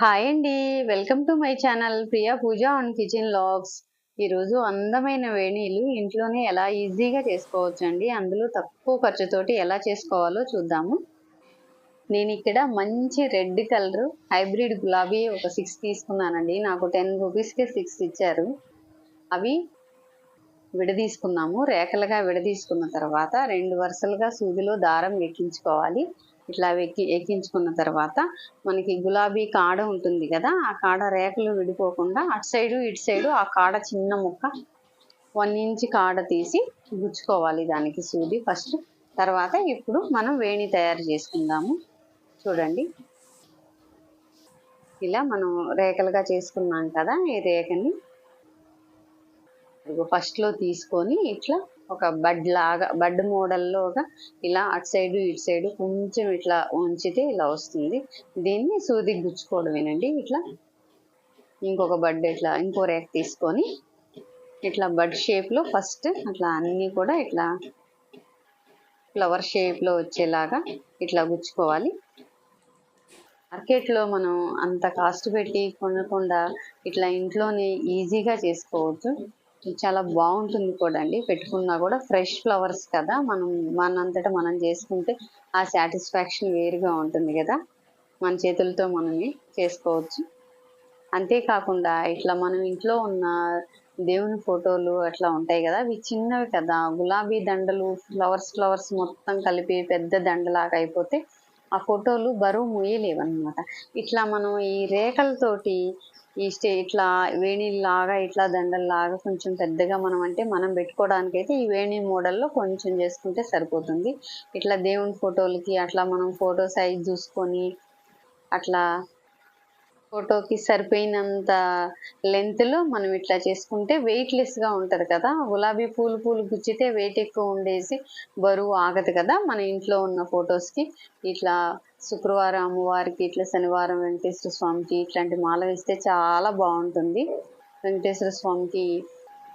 Hi అండి. Welcome to my channel. Priya Pooja on kitchen logs ఈరోజు అందమైన వేణీలు ఇంట్లోనే ఎలా ఈజీగా చేసుకోవచ్చు అండి అందులో తక్కువ ఖర్చుతోటి ఎలా చేసుకోవాలో చూద్దాము. నేను ఇక్కడ మంచి రెడ్ కలర్ హైబ్రిడ్ గులాబీ ఒక సిక్స్ తీసుకున్నానండి. నాకు టెన్ రూపీస్కే సిక్స్ ఇచ్చారు. అవి విడదీసుకున్నాము. రేఖలుగా విడదీసుకున్న తర్వాత రెండు వరుసలుగా సూదిలో దారం ఎక్కించుకోవాలి. ఇట్లా ఎక్కి ఎక్కించుకున్న తర్వాత మనకి గులాబీ కాడ ఉంటుంది కదా ఆ కాడ రేఖలు విడిపోకుండా అటు సైడు ఇటు సైడు ఆ కాడ చిన్న ముక్క వన్ ఇంచ్ కాడ తీసి గుచ్చుకోవాలి దానికి సూది ఫస్ట్. తర్వాత ఇప్పుడు మనం వేణి తయారు చేసుకుందాము. చూడండి. ఇలా మనం రేఖలుగా చేసుకున్నాం కదా ఈ రేఖని ఫస్ట్లో తీసుకొని ఇట్లా ఒక బడ్ లాగా బడ్ మోడల్లోగా ఇలా అటు సైడు ఇటు సైడు కొంచెం ఇట్లా ఉంచితే ఇలా వస్తుంది. దీన్ని సూది గుచ్చుకోవడమేనండి ఇట్లా ఇంకొక బడ్ ఇట్లా ఇంకో రేక్ తీసుకొని ఇట్లా బడ్ షేప్లో ఫస్ట్ అట్లా అన్నీ కూడా ఇట్లా ఫ్లవర్ షేప్లో వచ్చేలాగా ఇట్లా గుచ్చుకోవాలి. మార్కెట్లో మనం అంత కాస్ట్ పెట్టి కొనకుండా ఇట్లా ఇంట్లోనే ఈజీగా చేసుకోవచ్చు. చాలా బాగుంటుంది కూడా అండి పెట్టుకున్నా కూడా ఫ్రెష్ ఫ్లవర్స్ కదా. మనం మనంతటా మనం చేసుకుంటే ఆ సాటిస్ఫాక్షన్ వేరుగా ఉంటుంది కదా. మన చేతులతో మనమే చేసుకోవచ్చు. అంతేకాకుండా ఇట్లా మనం ఇంట్లో ఉన్న దేవుని ఫోటోలు అట్లా ఉంటాయి కదా. అవి చిన్నవి కదా. గులాబీ దండలు ఫ్లవర్స్ ఫ్లవర్స్ మొత్తం కలిపి పెద్ద దండలాగా అయిపోతే ఆ ఫోటోలు బరువు ముయ్యలేవన్నమాట ఇట్లా మనం ఈ రేఖలతోటి ఈ స్టే ఇట్లా వేణిలాగా ఇట్లా దండల్లాగా కొంచెం పెద్దగా మనం అంటే మనం పెట్టుకోవడానికి అయితే ఈ వేణి మోడల్లో కొంచెం చేసుకుంటే సరిపోతుంది. ఇట్లా దేవుని ఫోటోలకి అట్లా మనం ఫోటో సైజ్ చూసుకొని అట్లా ఫోటోకి సరిపోయినంత లెంత్లో మనం ఇట్లా చేసుకుంటే వెయిట్లెస్గా ఉంటుంది కదా. గులాబీ పూలు పూలు గుచ్చితే వెయిట్ ఎక్కువ ఉండేసి బరువు ఆగదు కదా మన ఇంట్లో ఉన్న ఫొటోస్కి. ఇట్లా శుక్రవారం అమ్మవారికి ఇట్లా శనివారం వెంకటేశ్వర స్వామికి ఇట్లాంటి మాల వేస్తే చాలా బాగుంటుంది. వెంకటేశ్వర స్వామికి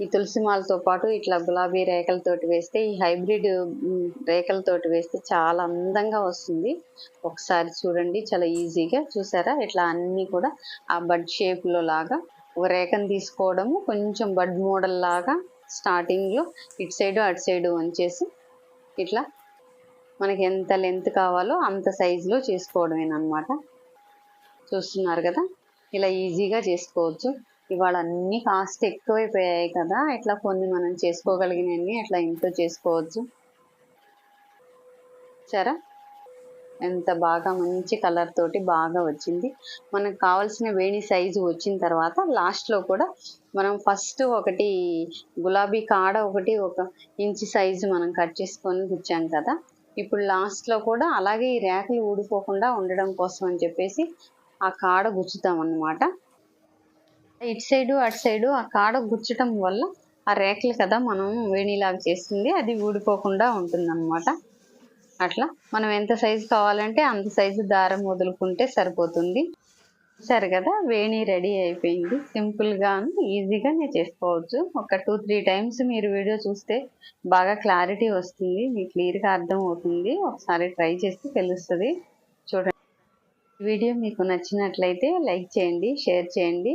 ఈ తులసి మాలతో పాటు ఇట్లా గులాబీ రేఖలతోటి వేస్తే ఈ హైబ్రిడ్ రేఖలతోటి వేస్తే చాలా అందంగా వస్తుంది. ఒకసారి చూడండి చాలా ఈజీగా చూసారా? ఇట్లా అన్నీ కూడా ఆ బడ్ షేప్లో లాగా ఒక రేఖను తీసుకోవడము కొంచెం బడ్ మోడల్ లాగా స్టార్టింగ్లో ఇటు సైడు అటు సైడు వంచేసి ఇట్లా మనకి ఎంత లెంత్ కావాలో అంత సైజులో చేసుకోవడమేనమాట. చూస్తున్నారు కదా? ఇలా ఈజీగా చేసుకోవచ్చు. ఇవాళ అన్ని కాస్ట్ ఎక్కువైపోయాయి కదా ఇట్లా కొన్ని మనం చేసుకోగలిగినవి అట్లా ఇంట్లో చేసుకోవచ్చు. సరే? ఎంత బాగా మంచి కలర్ తోటి బాగా వచ్చింది. మనకు కావాల్సిన వేణి సైజు వచ్చిన తర్వాత లాస్ట్లో కూడా మనం ఫస్ట్ ఒకటి గులాబీ కాడ ఒకటి ఒక ఇంచి సైజు మనం కట్ చేసుకొని గుచ్చాం కదా. ఇప్పుడు లాస్ట్లో కూడా అలాగే ఈ ర్యాకులు ఊడిపోకుండా ఉండడం కోసం అని చెప్పేసి ఆ కాడ గుచ్చుతాం అన్నమాట ఇటు సైడు అటు సైడు ఆ కాడ గుచ్చటం వల్ల ఆ రేఖలు కదా మనం వేణిలాగా చేస్తుంది. అది ఊడిపోకుండా ఉంటుందన్నమాట. అట్లా మనం ఎంత సైజు కావాలంటే అంత సైజు దారం వదులుకుంటే సరిపోతుంది. సరే కదా వేణి రెడీ అయిపోయింది. సింపుల్గా నేను చేసుకోవచ్చు. ఒక టూ త్రీ టైమ్స్ మీరు వీడియో చూస్తే బాగా క్లారిటీ వస్తుంది. మీకు క్లియర్గా అర్థం అవుతుంది ఒకసారి ట్రై చేస్తే తెలుస్తుంది. చూడండి. వీడియో మీకు నచ్చినట్లయితే లైక్ చేయండి షేర్ చేయండి.